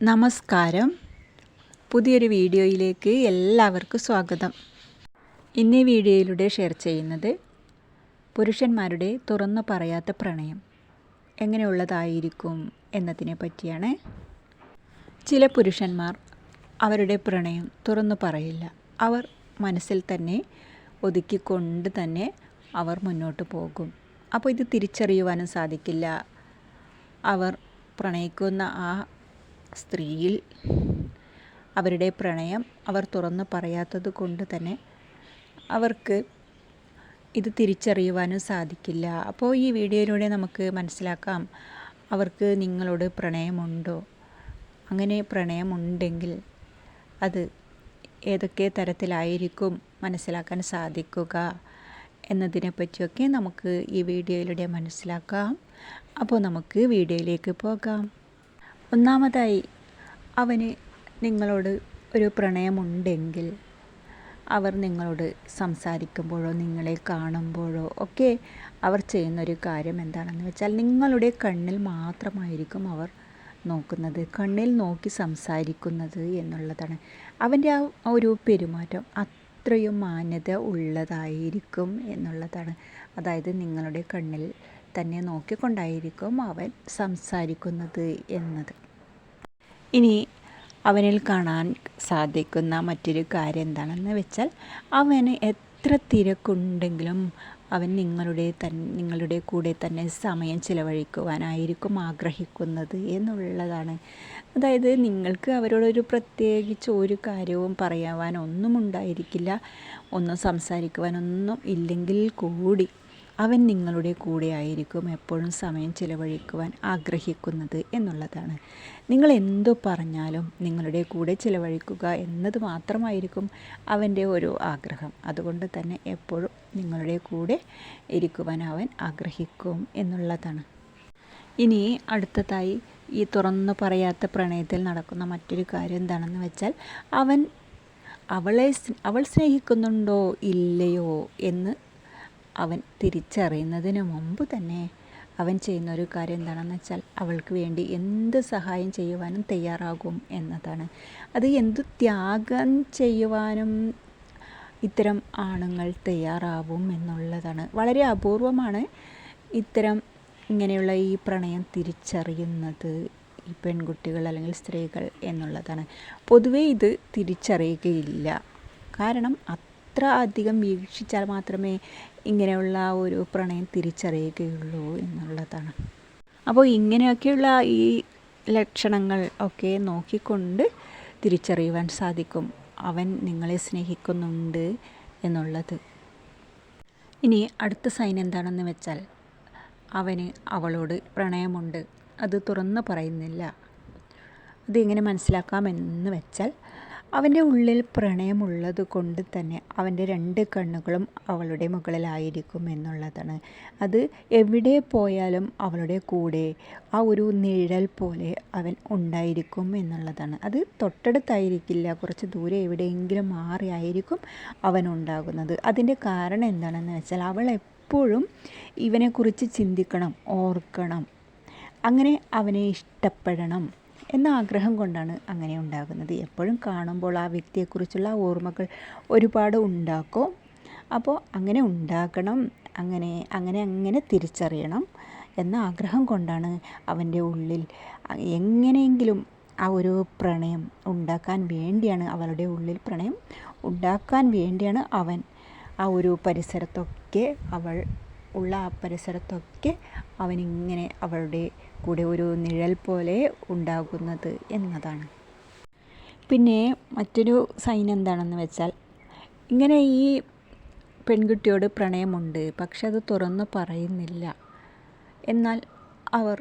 നമസ്കാരം. പുതിയൊരു വീഡിയോയിലേക്ക് എല്ലാവർക്കും സ്വാഗതം. ഇന്നീ വീഡിയോയിലൂടെ ഷെയർ ചെയ്യുന്നത് പുരുഷന്മാരുടെ തുറന്നു പറയാത്ത പ്രണയം. എങ്ങനെയുള്ളതായിരിക്കും എന്നതിനെ പറ്റിയാണ്. ചില പുരുഷന്മാർ അവരുടെ പ്രണയം തുറന്നു പറയില്ല. അവർ മനസ്സിൽ തന്നെ ഒതുക്കിക്കൊണ്ട് തന്നെ അവർ മുന്നോട്ട് പോകും. അപ്പോൾ ഇത് തിരിച്ചറിയുവാനും സാധിക്കില്ല. അവർ പ്രണയിക്കുന്ന ആ സ്ത്രീയിൽ അവരുടെ പ്രണയം അവർ തുറന്നു പറയാത്തത് കൊണ്ട് തന്നെ അവർക്ക് ഇത് തിരിച്ചറിയുവാനും സാധിക്കില്ല. അപ്പോൾ ഈ വീഡിയോയിലൂടെ നമുക്ക് മനസ്സിലാക്കാം അവർക്ക് നിങ്ങളോട് പ്രണയമുണ്ടോ? അങ്ങനെ പ്രണയമുണ്ടെങ്കിൽ അത് ഏതൊക്കെ തരത്തിലായിരിക്കും മനസ്സിലാക്കാൻ സാധിക്കുക എന്നതിനെ പറ്റിയൊക്കെ നമുക്ക് ഈ വീഡിയോയിലൂടെ മനസ്സിലാക്കാം. അപ്പോൾ നമുക്ക് വീഡിയോയിലേക്ക് പോകാം. ഒന്നാമതായി അവന് നിങ്ങളോട് ഒരു പ്രണയമുണ്ടെങ്കിൽ അവർ നിങ്ങളോട് സംസാരിക്കുമ്പോഴോ നിങ്ങളെ കാണുമ്പോഴോ ഒക്കെ അവർ ചെയ്യുന്നൊരു കാര്യം എന്താണെന്ന് വെച്ചാൽ നിങ്ങളുടെ കണ്ണിൽ മാത്രമായിരിക്കും അവർ നോക്കുന്നത് കണ്ണിൽ നോക്കി സംസാരിക്കുന്നത് എന്നുള്ളതാണ്. അവന്റെ ആ ഒരു പെരുമാറ്റം അത്രയും മാന്യത ഉള്ളതായിരിക്കും എന്നുള്ളതാണ്. അതായത് നിങ്ങളുടെ കണ്ണിൽ തന്നെ നോക്കിക്കൊണ്ടായിരിക്കും അവൻ സംസാരിക്കുന്നത് എന്നത്. ഇനി അവനിൽ കാണാൻ സാധിക്കുന്ന മറ്റൊരു കാര്യം എന്താണെന്ന് വെച്ചാൽ അവന് എത്ര തിരക്കുണ്ടെങ്കിലും അവൻ നിങ്ങളുടെ തൻ നിങ്ങളുടെ കൂടെ തന്നെ സമയം ചിലവഴിക്കുവാനായിരിക്കും ആഗ്രഹിക്കുന്നത് എന്നുള്ളതാണ്. അതായത് നിങ്ങൾക്ക് അവരോടൊരു പ്രത്യേകിച്ച് ഒരു കാര്യവും പറയുവാനൊന്നും ഉണ്ടായിരിക്കില്ല ഒന്നും സംസാരിക്കുവാനൊന്നും ഇല്ലെങ്കിൽ കൂടി. അവൻ നിങ്ങളുടെ കൂടെ ആയിരിക്കും എപ്പോഴും സമയം ചിലവഴിക്കുവാൻ ആഗ്രഹിക്കുന്നത് എന്നുള്ളതാണ്. നിങ്ങൾ എന്തു പറഞ്ഞാലും നിങ്ങളുടെ കൂടെ ചിലവഴിക്കുക എന്നത് മാത്രമായിരിക്കും അവന്റെ ഒരു ആഗ്രഹം. അതുകൊണ്ട് തന്നെ എപ്പോഴും നിങ്ങളുടെ കൂടെ ഇരിക്കുവാൻ അവൻ ആഗ്രഹിക്കും എന്നുള്ളതാണ്. ഇനി അടുത്തതായി ഈ തുറന്നു പറയാത്ത പ്രണയത്തിൽ നടക്കുന്ന മറ്റൊരു കാര്യം എന്താണെന്ന് വെച്ചാൽ അവൻ അവളെ അവൾ സ്നേഹിക്കുന്നുണ്ടോ ഇല്ലയോ എന്ന് അവൻ തിരിച്ചറിയുന്നതിന് മുമ്പ് തന്നെ അവൻ ചെയ്യുന്ന ഒരു കാര്യം എന്താണെന്ന് വെച്ചാൽ അവൾക്ക് വേണ്ടി എന്ത് സഹായം ചെയ്യുവാനും തയ്യാറാകും എന്നതാണ്. അത് എന്ത് ത്യാഗം ചെയ്യുവാനും ഇത്തരം ആണുങ്ങൾ തയ്യാറാവും എന്നുള്ളതാണ്. വളരെ അപൂർവമാണ് ഇത്തരം ഇങ്ങനെയുള്ള ഈ പ്രണയം തിരിച്ചറിയുന്നത് ഈ പെൺകുട്ടികൾ അല്ലെങ്കിൽ സ്ത്രീകൾ എന്നുള്ളതാണ്. പൊതുവേ ഇത് തിരിച്ചറിയുകയില്ല. കാരണം അത്ര അധികം വീക്ഷിച്ചാൽ മാത്രമേ ഇങ്ങനെയുള്ള ഒരു പ്രണയം തിരിച്ചറിയുകയുള്ളൂ എന്നുള്ളതാണ്. അപ്പോൾ ഇങ്ങനെയൊക്കെയുള്ള ഈ ലക്ഷണങ്ങൾ ഒക്കെ നോക്കിക്കൊണ്ട് തിരിച്ചറിയുവാൻ സാധിക്കും. അവൻ നിങ്ങളെ സ്നേഹിക്കുന്നുണ്ട് എന്നുള്ളത്. ഇനി അടുത്ത സൈൻ എന്താണെന്ന് വെച്ചാൽ അവന് അവളോട് പ്രണയമുണ്ട്. അത് തുറന്നു പറയുന്നില്ല. അത് എങ്ങനെ മനസ്സിലാക്കാമെന്ന് വെച്ചാൽ അവന്റെ ഉള്ളിൽ പ്രണയമുള്ളത് കൊണ്ട് തന്നെ അവന്റെ രണ്ട് കണ്ണുകളും അവളുടെ മുകളിലായിരിക്കും എന്നുള്ളതാണ്. അത് എവിടെ പോയാലും അവളുടെ കൂടെ ആ ഒരു നിഴൽ പോലെ അവൻ ഉണ്ടായിരിക്കും എന്നുള്ളതാണ്. അത് തൊട്ടടുത്തായിരിക്കില്ല കുറച്ച് ദൂരെ എവിടെയെങ്കിലും മാറിയായിരിക്കും അവൻ ഉണ്ടാകുന്നത്. അതിന്റെ കാരണം എന്താണെന്ന് വെച്ചാൽ അവൾ എപ്പോഴും ഇവനെക്കുറിച്ച് ചിന്തിക്കണം ഓർക്കണം. അങ്ങനെ അവനെ ഇഷ്ടപ്പെടണം. എന്ന ആഗ്രഹം കൊണ്ടാണ് അങ്ങനെ ഉണ്ടാകുന്നത്. എപ്പോഴും കാണുമ്പോൾ ആ വ്യക്തിയെക്കുറിച്ചുള്ള ഓർമ്മകൾ ഒരുപാട് ഉണ്ടാക്കും. അപ്പോൾ അങ്ങനെ ഉണ്ടാക്കണം അങ്ങനെ അങ്ങനെ അങ്ങനെ തിരിച്ചറിയണം എന്ന ആഗ്രഹം കൊണ്ടാണ് അവന്റെ ഉള്ളിൽ എങ്ങനെയെങ്കിലും ആ ഒരു പ്രണയം ഉണ്ടാക്കാൻ വേണ്ടിയാണ് അവളുടെ ഉള്ളിൽ പ്രണയം ഉണ്ടാക്കാൻ വേണ്ടിയാണ് അവൻ ആ ഒരു പരിസരത്തൊക്കെ അവൾ ഉള്ള ആ പരിസരത്തൊക്കെ അവനിങ്ങനെ അവളുടെ കൂടെ ഒരു നിഴൽ പോലെ ഉണ്ടാകുന്നത് എന്നതാണ്. പിന്നെ മറ്റൊരു സൈൻ എന്താണെന്ന് വെച്ചാൽ ഇങ്ങനെ ഈ പെൺകുട്ടിയോട് പ്രണയമുണ്ട് പക്ഷെ അത് തുറന്ന് പറയുന്നില്ല. എന്നാൽ അവർ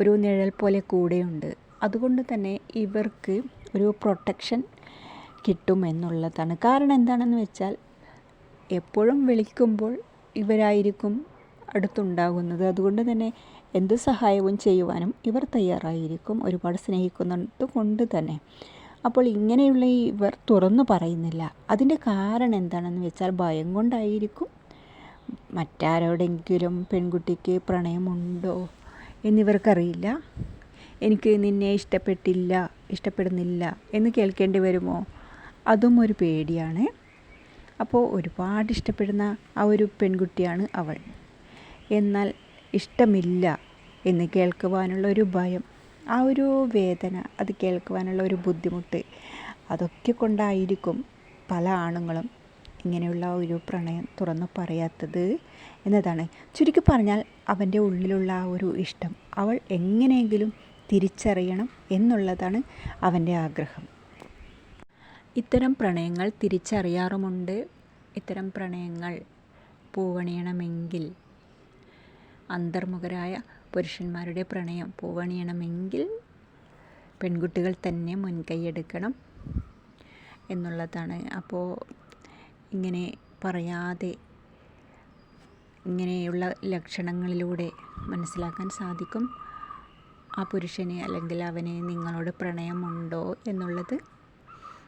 ഒരു നിഴൽ പോലെ കൂടെയുണ്ട്. അതുകൊണ്ട് തന്നെ ഇവർക്ക് ഒരു പ്രൊട്ടക്ഷൻ കിട്ടുമെന്നുള്ളതാണ്. കാരണം എന്താണെന്ന് വെച്ചാൽ എപ്പോഴും വിളിക്കുമ്പോൾ ഇവരായിരിക്കും അടുത്തുണ്ടാകുന്നത്. അതുകൊണ്ട് തന്നെ എന്ത് സഹായവും ചെയ്യുവാനും ഇവർ തയ്യാറായിരിക്കും. ഒരുപാട് സ്നേഹിക്കുന്നത് കൊണ്ട് തന്നെ. അപ്പോൾ ഇങ്ങനെയുള്ള ഇവർ തുറന്നു പറയുന്നില്ല. അതിന്റെ കാരണം എന്താണെന്ന് വെച്ചാൽ ഭയം കൊണ്ടായിരിക്കും. മറ്റാരോടെങ്കിലും പെൺകുട്ടിക്ക് പ്രണയമുണ്ടോ എന്നിവർക്കറിയില്ല. എനിക്ക് നിന്നെ ഇഷ്ടപ്പെട്ടില്ല ഇഷ്ടപ്പെടുന്നില്ല എന്ന് കേൾക്കേണ്ടി വരുമോ? അതും ഒരു പേടിയാണ്. അപ്പോൾ ഒരുപാട് ഇഷ്ടപ്പെടുന്ന ആ ഒരു പെൺകുട്ടിയാണ് അവൾ. എന്നാൽ ഇഷ്ടമില്ല എന്ന് കേൾക്കുവാനുള്ള ഒരു ഭയം ആ ഒരു വേദന അത് കേൾക്കുവാനുള്ള ഒരു ബുദ്ധിമുട്ട് അതൊക്കെ കൊണ്ടായിരിക്കും പല ആണുങ്ങളും ഇങ്ങനെയുള്ള ഒരു പ്രണയം തുറന്നു പറയാത്തത് എന്നതാണ്. ചുരുക്കി പറഞ്ഞാൽ അവന്റെ ഉള്ളിലുള്ള ആ ഒരു ഇഷ്ടം അവൾ എങ്ങനെയെങ്കിലും തിരിച്ചറിയണം എന്നുള്ളതാണ് അവന്റെ ആഗ്രഹം. ഇത്തരം പ്രണയങ്ങൾ തിരിച്ചറിയാറുമുണ്ട്. ഇത്തരം പ്രണയങ്ങൾ പൂവണിയണമെങ്കിൽ അന്തർമുഖരായ പുരുഷന്മാരുടെ പ്രണയം പൂവണിയണമെങ്കിൽ പെൺകുട്ടികൾ തന്നെ മുൻകൈയെടുക്കണം എന്നുള്ളതാണ്. അപ്പോൾ ഇങ്ങനെ പറയാതെ ഇങ്ങനെയുള്ള ലക്ഷണങ്ങളിലൂടെ മനസ്സിലാക്കാൻ സാധിക്കും ആ പുരുഷന് അല്ലെങ്കിൽ അവന് നിങ്ങളോട് പ്രണയമുണ്ടോ എന്നുള്ളത്.